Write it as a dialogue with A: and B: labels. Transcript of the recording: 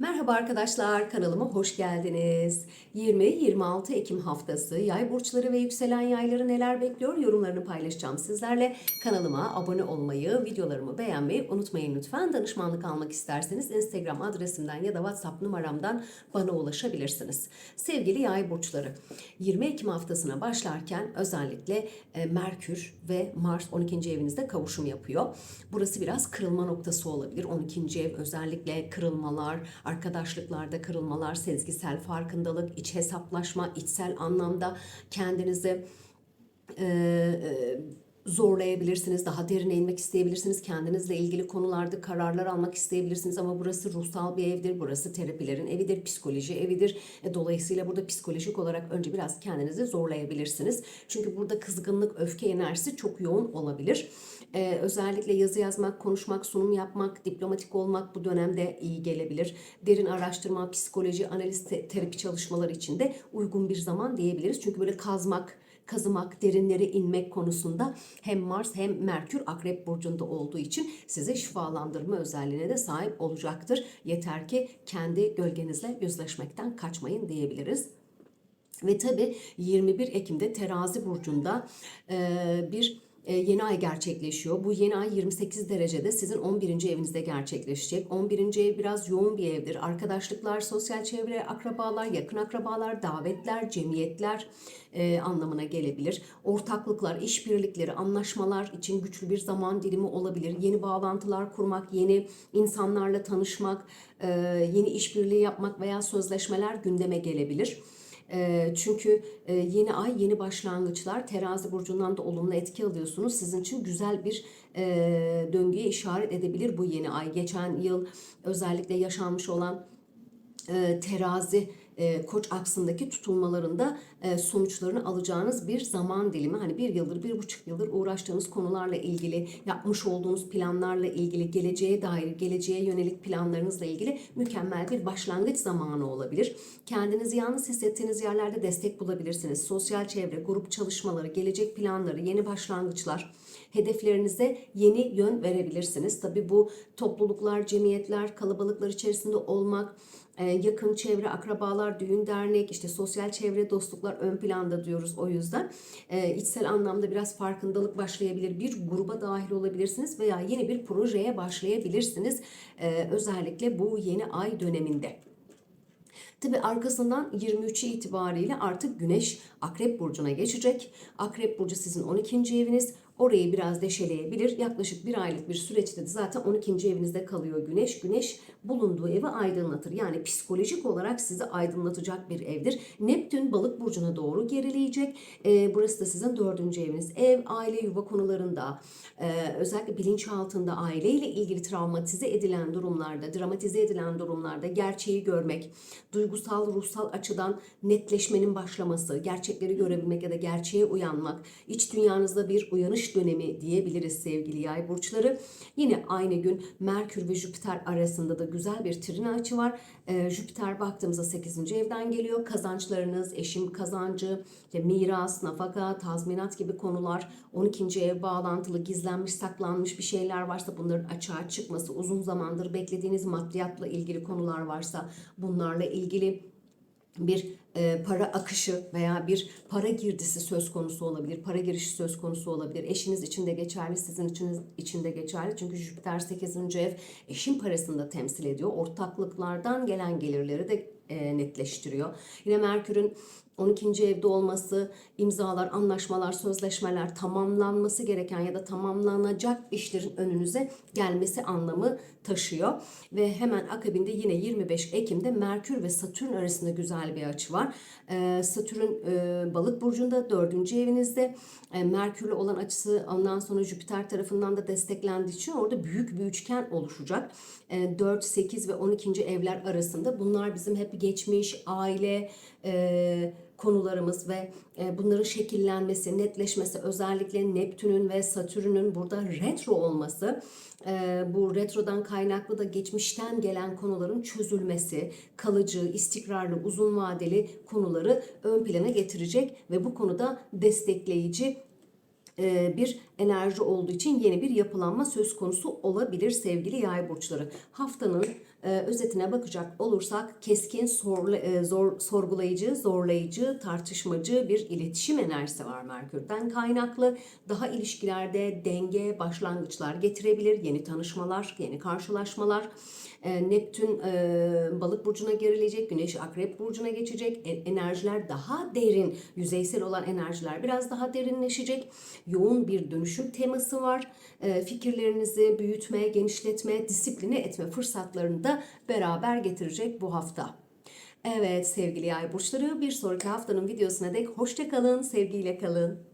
A: Merhaba arkadaşlar, kanalıma hoş geldiniz. 20-26 Ekim haftası yay burçları ve yükselen yayları neler bekliyor yorumlarını paylaşacağım sizlerle. Kanalıma abone olmayı, videolarımı beğenmeyi unutmayın lütfen. Danışmanlık almak isterseniz Instagram adresimden ya da WhatsApp numaramdan bana ulaşabilirsiniz. Sevgili yay burçları, 20 Ekim haftasına başlarken özellikle e, Merkür ve Mars 12. evinizde kavuşum yapıyor. Burası biraz kırılma noktası olabilir. 12. ev özellikle kırılmalar, arkadaşlıklarda kırılmalar, sezgisel farkındalık, iç hesaplaşma, içsel anlamda kendinizi e, e, zorlayabilirsiniz, daha derine inmek isteyebilirsiniz, kendinizle ilgili konularda kararlar almak isteyebilirsiniz ama burası ruhsal bir evdir, burası terapilerin evidir, psikoloji evidir. E, Dolayısıyla burada psikolojik olarak önce biraz kendinizi zorlayabilirsiniz. Çünkü burada kızgınlık, öfke enerjisi çok yoğun olabilir. Ee, özellikle yazı yazmak, konuşmak, sunum yapmak, diplomatik olmak bu dönemde iyi gelebilir. Derin araştırma, psikoloji, analiz, te- terapi çalışmaları için de uygun bir zaman diyebiliriz. Çünkü böyle kazmak, kazımak, derinlere inmek konusunda hem Mars hem Merkür Akrep Burcu'nda olduğu için size şifalandırma özelliğine de sahip olacaktır. Yeter ki kendi gölgenizle yüzleşmekten kaçmayın diyebiliriz. Ve tabi 21 Ekim'de Terazi Burcu'nda e, bir yeni ay gerçekleşiyor. Bu yeni ay 28 derecede sizin 11. evinizde gerçekleşecek. 11. ev biraz yoğun bir evdir. Arkadaşlıklar, sosyal çevre, akrabalar, yakın akrabalar, davetler, cemiyetler e, anlamına gelebilir. Ortaklıklar, işbirlikleri, anlaşmalar için güçlü bir zaman dilimi olabilir. Yeni bağlantılar kurmak, yeni insanlarla tanışmak, e, yeni işbirliği yapmak veya sözleşmeler gündeme gelebilir. Çünkü yeni ay yeni başlangıçlar terazi burcundan da olumlu etki alıyorsunuz. Sizin için güzel bir e, döngüye işaret edebilir bu yeni ay. Geçen yıl özellikle yaşanmış olan terazi e, koç aksındaki tutulmalarında e, sonuçlarını alacağınız bir zaman dilimi. Hani bir yıldır, bir buçuk yıldır uğraştığınız konularla ilgili, yapmış olduğunuz planlarla ilgili, geleceğe dair, geleceğe yönelik planlarınızla ilgili mükemmel bir başlangıç zamanı olabilir. Kendinizi yalnız hissettiğiniz yerlerde destek bulabilirsiniz. Sosyal çevre, grup çalışmaları, gelecek planları, yeni başlangıçlar, hedeflerinize yeni yön verebilirsiniz. Tabii bu topluluklar, cemiyetler, kalabalıklar içerisinde olmak, yakın çevre, akrabalar, düğün, dernek, işte sosyal çevre, dostluklar ön planda diyoruz o yüzden. E, içsel anlamda biraz farkındalık başlayabilir. Bir gruba dahil olabilirsiniz veya yeni bir projeye başlayabilirsiniz. E, özellikle bu yeni ay döneminde. Tabi arkasından 23'ü itibariyle artık Güneş Akrep Burcu'na geçecek. Akrep Burcu sizin 12. eviniz. Orayı biraz deşeleyebilir. Yaklaşık bir aylık bir süreçte de zaten 12. evinizde kalıyor Güneş. Güneş bulunduğu evi aydınlatır. Yani psikolojik olarak sizi aydınlatacak bir evdir. Neptün balık burcuna doğru gerileyecek. Ee, burası da sizin dördüncü eviniz. Ev, aile, yuva konularında e, özellikle bilinçaltında aileyle ilgili travmatize edilen durumlarda, dramatize edilen durumlarda gerçeği görmek, duygusal, ruhsal açıdan netleşmenin başlaması, gerçekleri görebilmek ya da gerçeğe uyanmak, iç dünyanızda bir uyanış dönemi diyebiliriz sevgili yay burçları. Yine aynı gün Merkür ve Jüpiter arasında da güzel bir trine açı var. Ee, Jüpiter baktığımızda 8. evden geliyor. Kazançlarınız, eşim kazancı, işte miras, nafaka, tazminat gibi konular 12. ev bağlantılı, gizlenmiş, saklanmış bir şeyler varsa bunların açığa çıkması, uzun zamandır beklediğiniz maddiyatla ilgili konular varsa bunlarla ilgili bir e, para akışı veya bir para girdisi söz konusu olabilir. Para girişi söz konusu olabilir. Eşiniz için de geçerli, sizin için, için de geçerli. Çünkü Jüpiter 8. ev eşin parasını da temsil ediyor. Ortaklıklardan gelen gelirleri de e, netleştiriyor. Yine Merkür'ün 12. evde olması, imzalar, anlaşmalar, sözleşmeler tamamlanması gereken ya da tamamlanacak işlerin önünüze gelmesi anlamı taşıyor. Ve hemen akabinde yine 25 Ekim'de Merkür ve Satürn arasında güzel bir açı var. Ee, Satürn e, balık burcunda 4. evinizde. E, Merkür'le olan açısı ondan sonra Jüpiter tarafından da desteklendiği için orada büyük bir üçgen oluşacak. E, 4, 8 ve 12. evler arasında bunlar bizim hep geçmiş, aile, e, konularımız ve e, bunların şekillenmesi, netleşmesi özellikle Neptün'ün ve Satürn'ün burada retro olması e, bu retrodan kaynaklı da geçmişten gelen konuların çözülmesi, kalıcı, istikrarlı, uzun vadeli konuları ön plana getirecek ve bu konuda destekleyici bir enerji olduğu için yeni bir yapılanma söz konusu olabilir sevgili yay burçları. Haftanın e, özetine bakacak olursak keskin, sorla- e, zor, sorgulayıcı, zorlayıcı, tartışmacı bir iletişim enerjisi var Merkür'den kaynaklı. Daha ilişkilerde denge, başlangıçlar getirebilir, yeni tanışmalar, yeni karşılaşmalar. E, Neptün e, balık burcuna gerilecek, Güneş akrep burcuna geçecek. E, enerjiler daha derin, yüzeysel olan enerjiler biraz daha derinleşecek. Yoğun bir dönüşüm teması var. E, fikirlerinizi büyütme, genişletme, disipline etme fırsatlarını da beraber getirecek bu hafta. Evet sevgili yay burçları bir sonraki haftanın videosuna dek hoşça kalın, sevgiyle kalın.